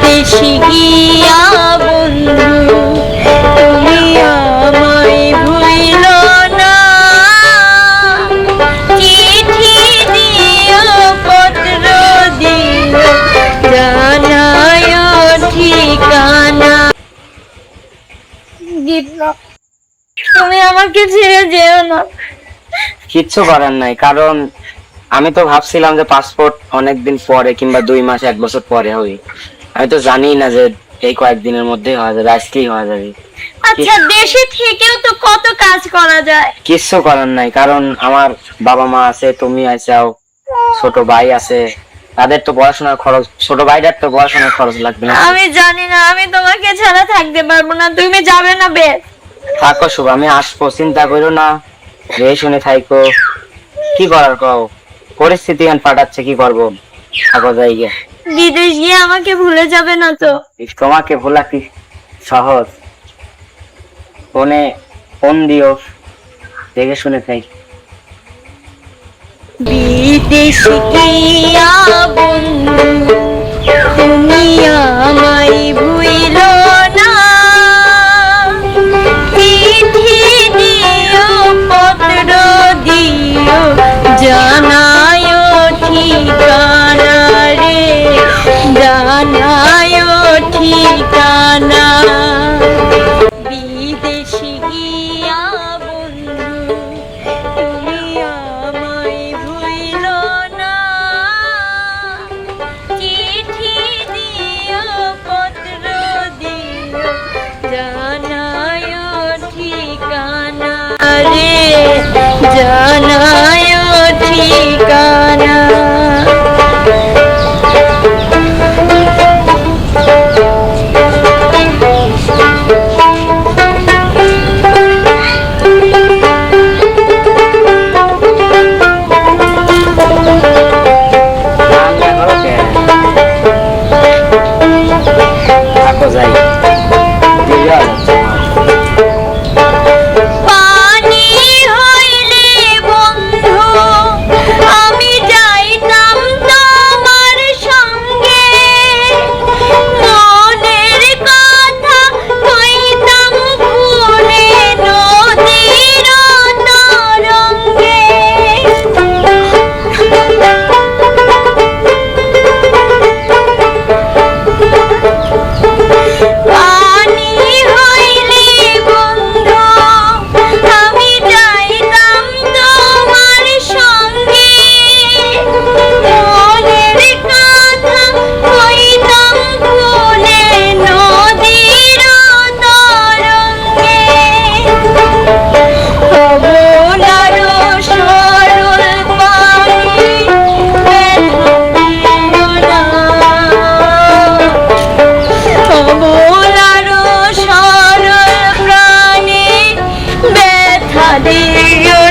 বিদেশি গিয়া বন্ধু তুমি আমায় ভুইল না। চিঠি দিও পত্র দিও জানায় ঠিকানা। তুমি আমাকে ছেড়ে যেও না। কিচ্ছু করার নাই কারণ আমি তো ভাবছিলাম যে পাসপোর্ট অনেকদিন পরে কিংবা দুই মাস এক বছর পরে হবে আমি তো জানি না যে এই কয়েকদিনের মধ্যেই হওয়া যাবে আজকেই হওয়া যাবে। আচ্ছা দেশে থেকেও তো কত কাজ করা যায়। কিচ্ছু করার নাই কারণ আমার বাবা মা আছে তুমি আছেও ছোট ভাই আছে তাদের তো পড়াশোনার খরচ ছোট ভাইটার তো পড়াশোনার খরচ লাগবে না। আমি জানি না আমি তোমাকে ছাড়া থাকতে পারব না তুমি যাবে না বে। থাকো শুভ আমি আসব চিন্তা করো না রে শুনে থাইকো। কি করার কও? পরিস্থিতি এখন পাঠাচ্ছে কি করব? থাকো যাই গিয়ে বিদেশ গিয়ে আমাকে ভুলে যাবে না তো। তোমাকে ভোলা কি সহজ? ফোনে ফোন দিও দেখে শুনে চাই বিদেশ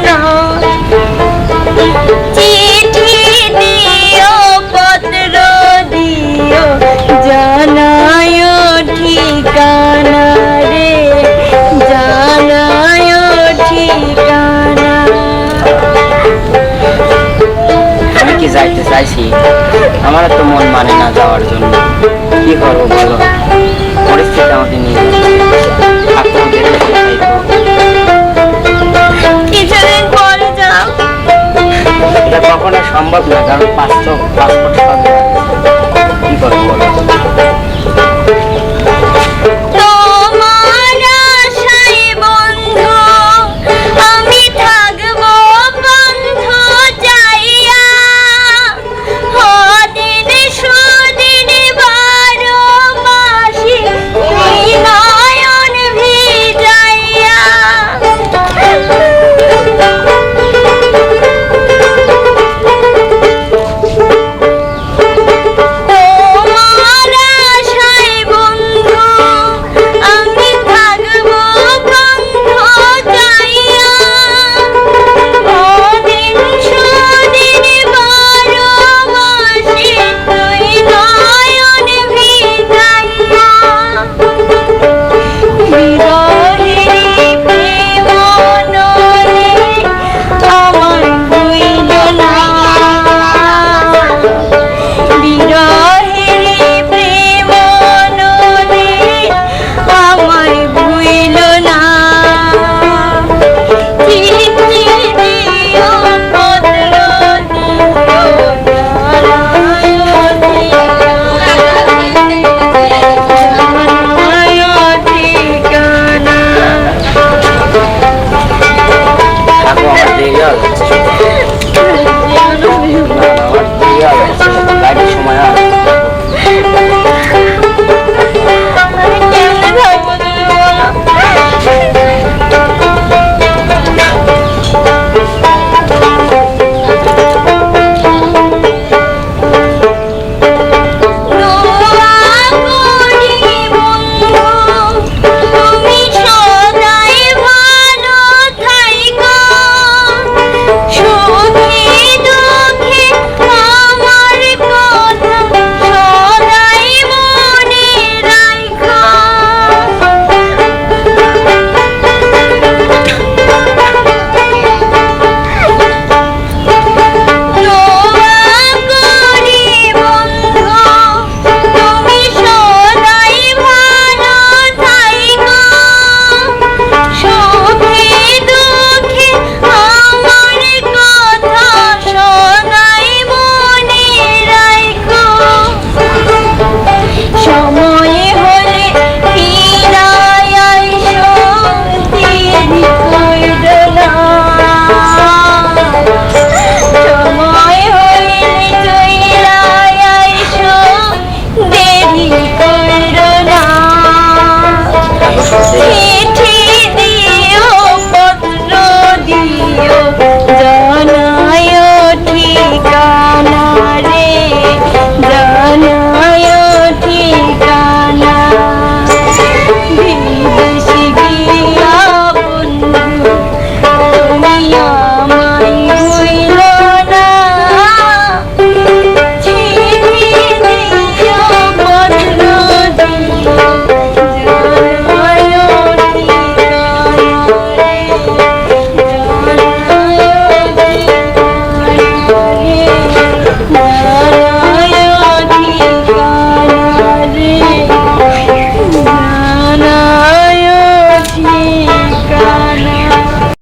না। চিঠি ঠিকানা রে ঠিকানা। আমি কি চাইছি? আমার তো মন মানে না যাওয়ার জন্য। কি করব বলো? পরিস্থিতি আমাকে নিয়ে